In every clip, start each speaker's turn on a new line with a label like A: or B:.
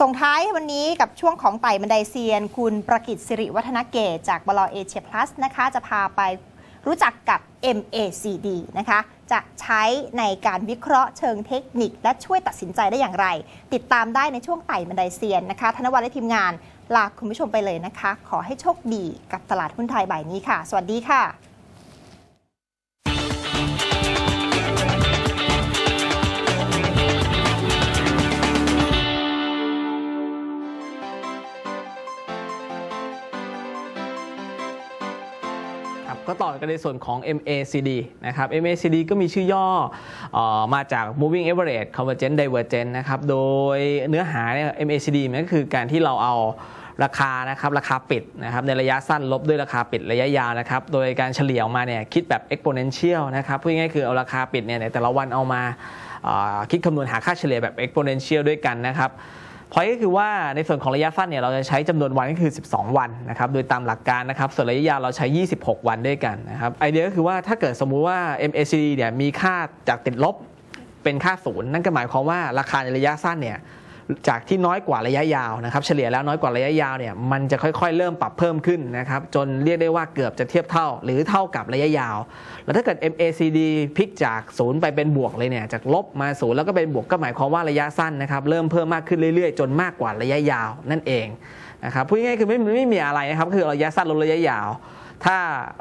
A: ส่งท้ายวันนี้กับช่วงของไต่บันไดเซียน คุณประกิตสิริวัฒนเกตจากบลเอเชียพลัสนะคะจะพาไปรู้จักกับ MACD นะคะ จะใช้ในการวิเคราะห์เชิงเทคนิค และช่วยตัดสินใจได้อย่างไร ติดตามได้ในช่วงไต่บันไดเซียนนะคะ ธนวัฒน์และทีมงานลาคุณผู้ชมไปเลยนะคะ ขอให้โชคดีกับตลาดหุ้นไทยบ่ายนี้ค่ะ สวัสดีค่ะ
B: ก็ต่อกันในส่วนของ MACD นะครับ MACD ก็มีชื่อย่อออมาจาก Moving Average Convergent Divergent นะครับ โดยเนื้อหาเนี่ย MACD มันก็คือการที่เราเอาราคานะครับราคาปิดนะครับในระยะสั้นลบด้วยราคาปิดระยะยาวนะครับโดยการเฉลี่ยออกมาเนี่ยคิดแบบ exponential นะครับพูดง่ายๆคือเอาราคาปิดเนี่ยในแต่ละวันเอามาคิดคำนวณหาค่าเฉลี่ยแบบ exponential ด้วยกันนะครับ พอยก็คือว่าในส่วนของระยะสั้นเนี่ยเราจะใช้จำนวนวันก็คือ 12 วันนะครับโดยตามหลักการนะครับส่วนระยะยาวเราใช้ 26 วันด้วยกันนะครับไอเดียก็คือว่าถ้าเกิดสมมุติว่า MACD เนี่ยมีค่าจากติดลบเป็นค่าศูนย์นั่นก็หมายความว่าราคาในระยะสั้นเนี่ย จากที่น้อยกว่าระยะยาวนะครับเฉลี่ยแล้วน้อยกว่าระยะยาวเนี่ยมันจะค่อยๆ เริ่มปรับเพิ่มขึ้นนะครับจนเรียกได้ว่าเกือบจะเทียบเท่า หรือเท่ากับระยะยาว แล้วถ้าเกิด MACD พลิกจากศูนย์ไปเป็นบวกเลยเนี่ยจากลบมาศูนย์แล้วก็เป็นบวกก็หมายความว่าระยะสั้นนะครับเริ่มเพิ่มมากขึ้นเรื่อยๆ จนมากกว่าระยะยาวนั่นเองนะครับพูดง่ายๆคือไม่ไม่มีอะไรนะครับคือระยะสั้นลดระยะยาว ถ้า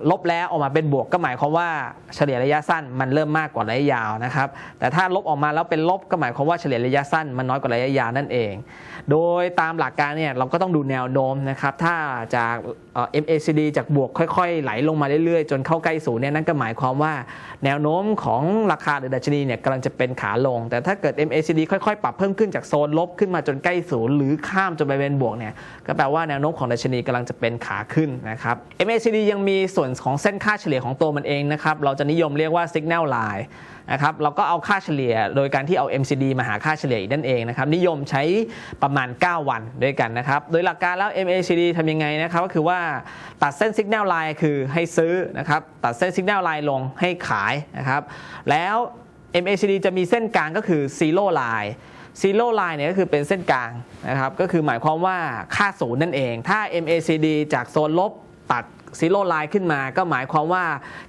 B: ลบแล้วออกมาเป็นบวกก็หมายความว่าเฉลี่ยระยะสั้นมันเริ่มมากกว่าระยะยาวนะครับ แต่ถ้าลบออกมาแล้วเป็นลบก็หมายความว่าเฉลี่ยระยะสั้นมันน้อยกว่าระยะยาวนั่นเอง โดยตามหลักการเนี่ยเราก็ต้องดูแนวโน้มนะครับ ถ้าจาก MACD จากบวกค่อยๆ ไหลลงมาเรื่อยๆ จนเข้าใกล้ศูนย์เนี่ยนั่นก็หมายความว่าแนวโน้มของราคาหรือดัชนีเนี่ยกำลังจะเป็นขาลง แต่ถ้าเกิด MACD ค่อยๆ ปรับเพิ่มขึ้นจากโซนลบขึ้นมาจนใกล้ศูนย์หรือข้ามจนไปเป็นบวกเนี่ยก็แปลว่าแนวโน้มของดัชนีกำลังจะเป็นขาขึ้นนะครับ MACD ยังมีส่วนของเส้นค่าเฉลี่ยของตัวมันเองนะครับเราจะนิยมเรียกว่า Signal Line นะครับเราก็เอาค่าเฉลี่ยโดยการที่เอา MCD มาหาค่าเฉลี่ยนั่นเองนะครับนิยมใช้ประมาณ 9 วันด้วยกันนะครับโดยหลักการแล้ว MACD ทำยังไงนะครับก็คือว่าตัดเส้นสัญญาณไลน์คือให้ซื้อนะครับตัดเส้นสัญญาณไลน์ลงให้ขายนะครับแล้ว MACD จะมีเส้นกลางก็คือ Zero Line ซีโร่ไลน์เนี่ยก็คือเป็นเส้นกลางนะครับก็คือหมายความว่าค่าศูนย์นั่นเอง ถ้า MACD จากโซนลบตัด ซีโร่ไลน์ขึ้นมา ก็หมายความว่า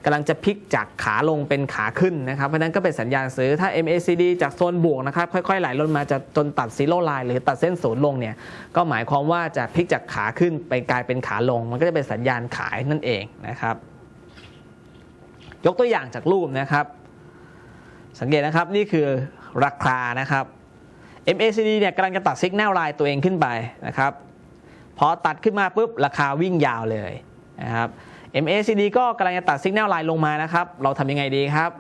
B: กำลังจะพลิกจากขาลงเป็นขาขึ้นนะครับเพราะฉะนั้นก็เป็นสัญญาณซื้อถ้า MACD จากโซนบวกนะครับค่อยๆไหลลงมาจะจนตัดซีโร่ไลน์หรือตัดเส้นศูนย์ลงเนี่ยก็หมายความว่าจะพลิกจากขาขึ้นไปกลายเป็นขาลง มันก็จะเป็นสัญญาณขายนั่นเองนะครับยกตัวอย่างจากรูปนะครับ สังเกตนะครับนี่คือราคานะครับ MACD เนี่ยกำลังจะตัดสัญญาณไลน์ตัวเองขึ้นไปนะครับ พอตัดขึ้นมาปุ๊บราคาวิ่งยาวเลย นะครับ MACD ก็กำลังจะตัดสัญญาณไลน์ลงมานะครับ เราทำยังไงดีครับ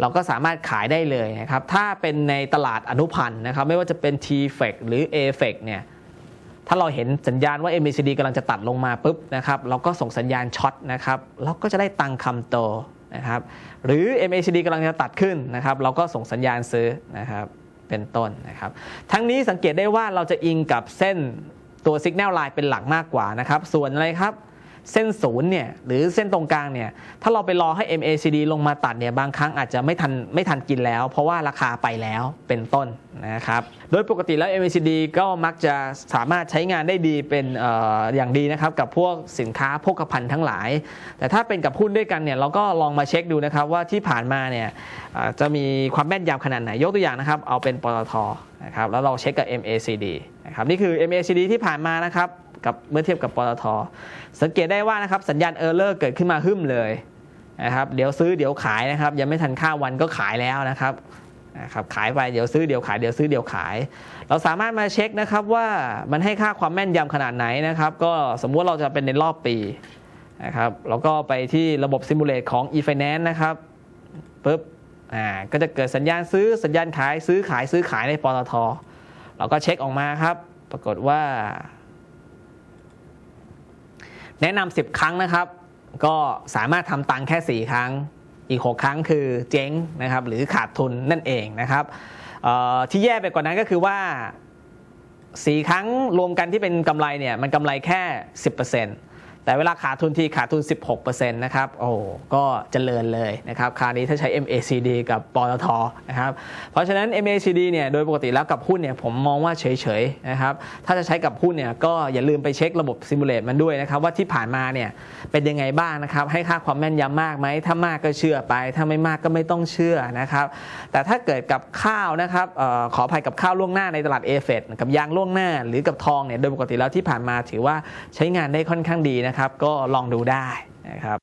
B: เราก็สามารถขายได้เลยนะครับ ถ้าเป็นในตลาดอนุพันธ์นะครับ ไม่ว่าจะเป็น T f e c หรือ A f e c เนี่ย ถ้าเราเห็นสัญญาณว่า MACD กำลังจะตัดลงมาปุ๊บนะครับ เราก็ส่งสัญญาณช็อตนะครับ เราก็จะได้ตังคำโตนะครับ หรือ MACD กำลังจะตัดขึ้นนะครับ เราก็ส่งสัญญาณซื้อนะครับ เป็นต้นนะครับ ทั้งนี้สังเกตได้ว่าเราจะอิงกับเส้นตัว Signal Line เป็นหลักมากกว่านะครับ ส่วนอะไรครับ เส้นศูนย์เนี่ยหรือเส้นตรงกลางเนี่ยถ้าเราไปรอให้ MACD ลงมาตัดเนี่ยบางครั้งอาจจะไม่ทันไม่ทันกินแล้ว เพราะว่าราคาไปแล้วเป็นต้นนะครับโดยปกติแล้ว MACD ก็มักจะสามารถใช้งานได้ดีเป็นอออย่างดีนะครับกับพวกสินค้าโภคภัณฑ์ทั้งหลาย แต่ถ้าเป็นกับหุ้นด้วยกันเนี่ยเราก็ลองมาเช็คดูนะครับว่าที่ผ่านมาเนี่ยจะมีความแม่นยำขนาดไหนยกตัวอย่างนะครับเอาเป็นปตทนะครับแล้วเราเช็คกับ MACD นะครับนี่คือ MACD ที่ผ่านมานะครับ กับเมื่อเทียบกับปตทสังเกตได้ว่านะครับสัญญาณเออร์เลอร์เกิดขึ้นมาหึ่มเลยนะครับเดี๋ยวซื้อเดี๋ยวขายนะครับยังไม่ทันข้าวันก็ขายแล้วนะครับนะครับขายไปเดี๋ยวซื้อเดี๋ยวขายเดี๋ยวซื้อเดี๋ยวขาย เราสามารถมาเช็คนะครับว่ามันให้ค่าความแม่นยำขนาดไหนนะครับก็สมมุติเราจะเป็นในรอบปีนะครับเราก็ไปที่ระบบซิมูเลตของ e-finance นะครับปุ๊บอ่าก็จะเกิดสัญญาณซื้อสัญญาณขายซื้อขายซื้อขายในปตทเราก็เช็คออกมาครับ ปรากฏว่า แนะนำ10 ครั้งนะครับ ก็สามารถทำตังค์แค่ 4 ครั้ง อีก 6 ครั้งคือเจ๊งนะครับหรือขาดทุนนั่นเองนะครับที่แย่ไปกว่านั้นก็คือว่า 4 ครั้งรวมกันที่เป็นกำไรเนี่ยมันกำไรแค่ 10% แต่เวลาขาดทุนทีขาดทุน 16%นะครับ โอ้ก็เจริญเลยนะครับ คราวนี้ถ้าใช้ MACD กับปตทนะครับ เพราะฉะนั้น MACD เนี่ยโดยปกติแล้วกับหุ้นเนี่ยผมมองว่าเฉยๆนะครับ ถ้าจะใช้กับหุ้นเนี่ยก็อย่าลืมไปเช็คระบบซิมูเลตมันด้วยนะครับ ว่าที่ผ่านมาเนี่ยเป็นยังไงบ้างนะครับ ให้ค่าความแม่นยำมากไหม ถ้ามากก็เชื่อไป ถ้าไม่มากก็ไม่ต้องเชื่อนะครับ แต่ถ้าเกิดกับข้าวนะครับออขออภัยกับข้าวล่วงหน้าในตลาดเอเฟกับยางล่วงหน้าหรือกับทองเนี่ยโดยปกติแล้วที่ผ่านมาถือว่าใช้งานได้ค่อนข้างดีนะครับ ก็ลองดูได้นะครับ